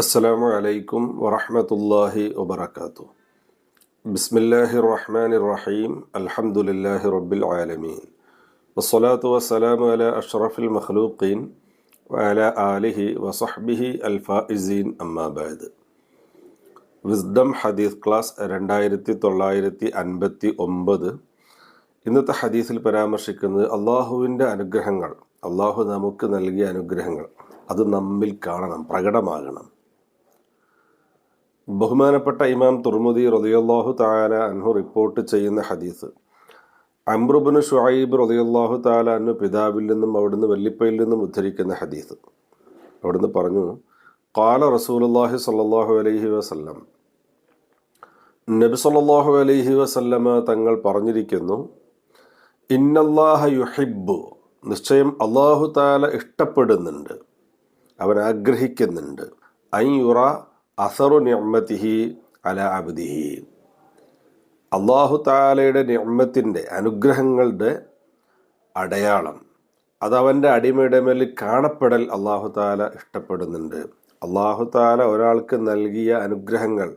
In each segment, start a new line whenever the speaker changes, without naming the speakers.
അസ്സലാമു അലൈക്കും വറഹമത്തല്ലാഹി വബർക്കാത്തു ബിസ്മില്ലാഹി റഹ്മാൻ റഹീം അൽഹംദുലില്ലാഹി റബ്ബിൽ ആലമീൻ വസ്സലാത്തു വസ്സലാമു അല അഷ്റഫിൽ മഖ്ലൂഖീൻ വഅല ആലിഹി വസഹ്ബിഹി അൽഫായിസീൻ അമ്മാബാദ് വിസ്ഡം ഹദീസ് ക്ലാസ് രണ്ടായിരത്തി തൊള്ളായിരത്തി അൻപത്തി ഒമ്പത് ഇന്നത്തെ ഹദീസിൽ പരാമർശിക്കുന്നത് അള്ളാഹുവിന്റെ അനുഗ്രഹങ്ങൾ അള്ളാഹു നമുക്ക് നൽകിയ അനുഗ്രഹങ്ങൾ. അത് നമ്മിൽ കാണണം പ്രകടമാകണം. ബഹുമാനപ്പെട്ട ഇമാം തുർമുദി റതിയല്ലാഹു താല അൻഹു റിപ്പോർട്ട് ചെയ്യുന്ന ഹദീസ്. അമ്രുബിന് ഷുഹൈബ് റതിയല്ലാഹു താല അന്നു പിതാവിൽ നിന്നും അവിടുന്ന് വെള്ളിപ്പയിൽ നിന്നും ഉദ്ധരിക്കുന്ന ഹദീസ്. അവിടുന്ന് പറഞ്ഞു കാല റസൂലുല്ലാഹി സല്ലാഹു അലൈഹി വസല്ലം നബി സല്ലാഹു അലൈഹി വസല്ലമ തങ്ങൾ പറഞ്ഞിരിക്കുന്നു ഇന്നല്ലാഹ യുഹിബ്ബു. നിശ്ചയം അള്ളാഹു താല ഇഷ്ടപ്പെടുന്നുണ്ട്. അവൻ ആഗ്രഹിക്കുന്നുണ്ട് അയ്യുറ അസറു നിഅമ്മത്തിഹി അല അബ്ദിഹി. അള്ളാഹു താലയുടെ നിഅമ്മത്തിന്റെ അനുഗ്രഹങ്ങളുടെ അടയാളം. അതവന്റെ അടിമയുടെ മേൽ കാണപ്പെടൽ അള്ളാഹു താല ഇഷ്ടപ്പെടുന്നുണ്ട്. അള്ളാഹു താല ഒരാൾക്ക് നൽകിയ അനുഗ്രഹങ്ങൾ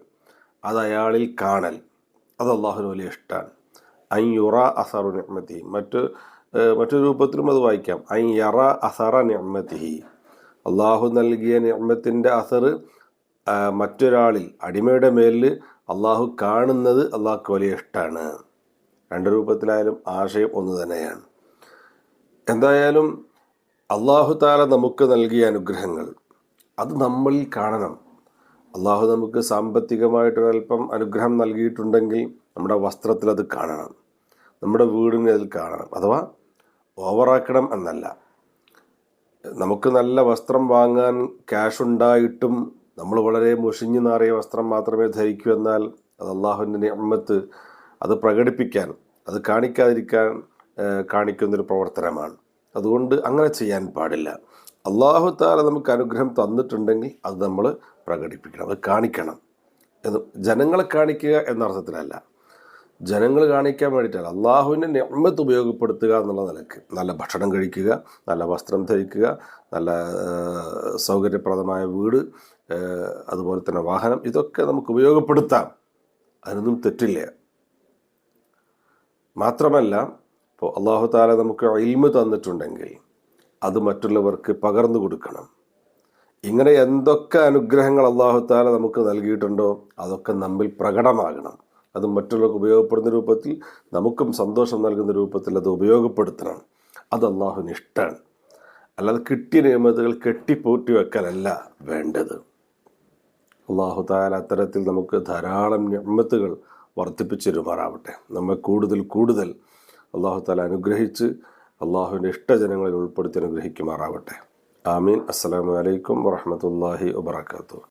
അത് അയാളിൽ കാണൽ. അത് അള്ളാഹുവിന് വലിയ ഇഷ്ടമാണ് ഐ യുറ അസറു നിഅമ്മത്തി മറ്റ് മറ്റൊരു രൂപത്തിലും അത് വായിക്കാം. ഐ യറ അസറ നിഅമ്മത്തിഹി അള്ളാഹു നൽകിയ നിർമ്മത്തിന്റെ അസർ മറ്റൊരാളിൽ അടിമയുടെ മേലിൽ അള്ളാഹു കാണുന്നത് അള്ളാഹ്ക്ക് വലിയ ഇഷ്ടമാണ് രണ്ട് രൂപത്തിലായാലും ആശയം ഒന്ന് തന്നെയാണ്. എന്തായാലും അള്ളാഹു താല നമുക്ക് നൽകിയ അനുഗ്രഹങ്ങൾ അത് നമ്മളിൽ കാണണം. അള്ളാഹു നമുക്ക് സാമ്പത്തികമായിട്ടൊരല്പം അനുഗ്രഹം നൽകിയിട്ടുണ്ടെങ്കിൽ നമ്മുടെ വസ്ത്രത്തിൽ അത് കാണണം. നമ്മുടെ വീടിനെ അതിൽ കാണണം. അഥവാ ഓവറാക്കണം എന്നല്ല. നമുക്ക് നല്ല വസ്ത്രം വാങ്ങാൻ ക്യാഷ് ഉണ്ടായിട്ടും നമ്മൾ വളരെ മുഷിഞ്ഞു നാറിയ വസ്ത്രം മാത്രമേ ധരിക്കൂ എന്നാൽ അത് അള്ളാഹുവിന്റെ നിയമത്ത് അത് പ്രകടിപ്പിക്കാൻ അത് കാണിക്കാതിരിക്കാൻ കാണിക്കുന്നൊരു പ്രവർത്തനമാണ്. അതുകൊണ്ട് അങ്ങനെ ചെയ്യാൻ പാടില്ല. അള്ളാഹു താല നമുക്ക് അനുഗ്രഹം തന്നിട്ടുണ്ടെങ്കിൽ അത് നമ്മൾ പ്രകടിപ്പിക്കണം അത് കാണിക്കണം. എന്ന് ജനങ്ങളെ കാണിക്കുക എന്ന അർത്ഥത്തിലല്ല ജനങ്ങൾ കാണിക്കാൻ വേണ്ടിയിട്ടല്ല അള്ളാഹുവിന്റെ നിയമത്ത് ഉപയോഗപ്പെടുത്തുക എന്നുള്ള നിലയ്ക്ക്. നല്ല ഭക്ഷണം കഴിക്കുക നല്ല വസ്ത്രം ധരിക്കുക നല്ല സൗകര്യപ്രദമായ വീട് അതുപോലെ തന്നെ വാഹനം ഇതൊക്കെ നമുക്ക് ഉപയോഗപ്പെടുത്താം. അതിനൊന്നും തെറ്റില്ല. മാത്രമല്ല ഇപ്പോൾ അള്ളാഹു താല നമുക്ക് ഇൽമ് തന്നിട്ടുണ്ടെങ്കിൽ അത് മറ്റുള്ളവർക്ക് പകർന്നു കൊടുക്കണം. ഇങ്ങനെ എന്തൊക്കെ അനുഗ്രഹങ്ങൾ അള്ളാഹു താല നമുക്ക് നൽകിയിട്ടുണ്ടോ അതൊക്കെ നമ്മിൽ പ്രകടമാകണം. അത് മറ്റുള്ളവർക്ക് ഉപയോഗപ്പെടുന്ന രൂപത്തിൽ നമുക്കും സന്തോഷം നൽകുന്ന രൂപത്തിൽ അത് ഉപയോഗപ്പെടുത്തണം. അത് അള്ളാഹുവിന് ഇഷ്ടമാണ് അല്ലാതെ കിട്ടിയ നിയമതകൾ കെട്ടിപ്പൂട്ടി വെക്കലല്ല വേണ്ടത്. അള്ളാഹു താല അത്തരത്തിൽ നമുക്ക് ധാരാളം ഞമ്മത്തുകൾ വർദ്ധിപ്പിച്ചിരുമാറാവട്ടെ നമ്മെ കൂടുതൽ കൂടുതൽ അള്ളാഹു താല അനുഗ്രഹിച്ച് അള്ളാഹുവിന്റെ ഇഷ്ടജനങ്ങളിൽ ഉൾപ്പെടുത്തി അനുഗ്രഹിക്കുമാറാവട്ടെ. ആമീൻ. അസ്സലാമു അലൈക്കും വറഹമത്തല്ലാഹി വബർക്കാത്തു